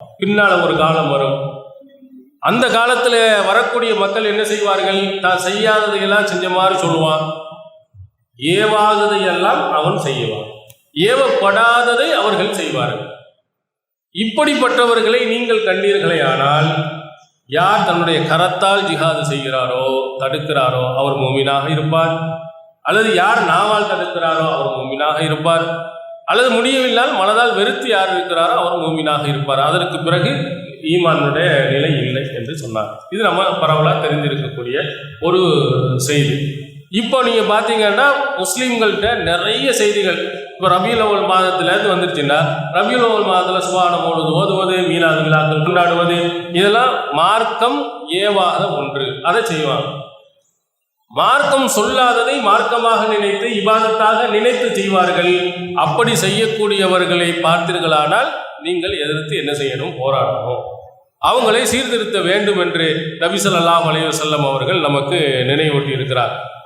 பின்னால் ஒரு காலம் வரும். அந்த காலத்தில் வரக்கூடிய மக்கள் என்ன செய்வார்கள்? தான் செய்யாததையெல்லாம் செஞ்ச மாதிரி சொல்லுவான். ஏவாததையெல்லாம் அவன் செய்வான். ஏவப்படாததை அவர்கள் செய்வார்கள். இப்படிப்பட்டவர்களை நீங்கள் கண்டீர்களே ஆனால் யார் தன்னுடைய கரத்தால் ஜிஹாது செய்கிறாரோ தடுக்கிறாரோ அவர் மூமினாக இருப்பார். அல்லது யார் நாவால் தடுக்கிறாரோ அவர் மூமினாக இருப்பார். அல்லது முடியவில்லால் மனதால் வெறுத்து யார் இருக்கிறாரோ அவர் மூமினாக இருப்பார். அதற்கு பிறகு ஈமானுடைய நிலை இல்லை என்று சொன்னார். இது நம்ம பரவலாக தெரிந்திருக்கக்கூடிய ஒரு செய்தி. இப்போ நீங்கள் பார்த்தீங்கன்னா முஸ்லீம்கள்கிட்ட நிறைய செய்திகள். இப்போ ரபியுல் அவல் மாதத்துலேருந்து வந்துருச்சுன்னா ரபியுல் அவல் மாதத்தில் சுபானம் போடுவது ஓதுவது மீனாது விழாக்கள் கொண்டாடுவது இதெல்லாம் மார்க்கம் ஏவாத ஒன்று. அதை செய்வாங்க. மார்க்கம் சொல்லாததை மார்க்கமாக நினைத்து இபாதத்தாக நினைத்து செய்வார்கள். அப்படி செய்யக்கூடியவர்களை பார்த்தீர்களானால் நீங்கள் எதிர்த்து என்ன செய்யணும்? போராடணும். அவங்களை சீர்திருத்த வேண்டும் என்று நபி ஸல்லல்லாஹு அலைஹி அவர்கள் நமக்கு நினைவூட்டி இருக்கிறார்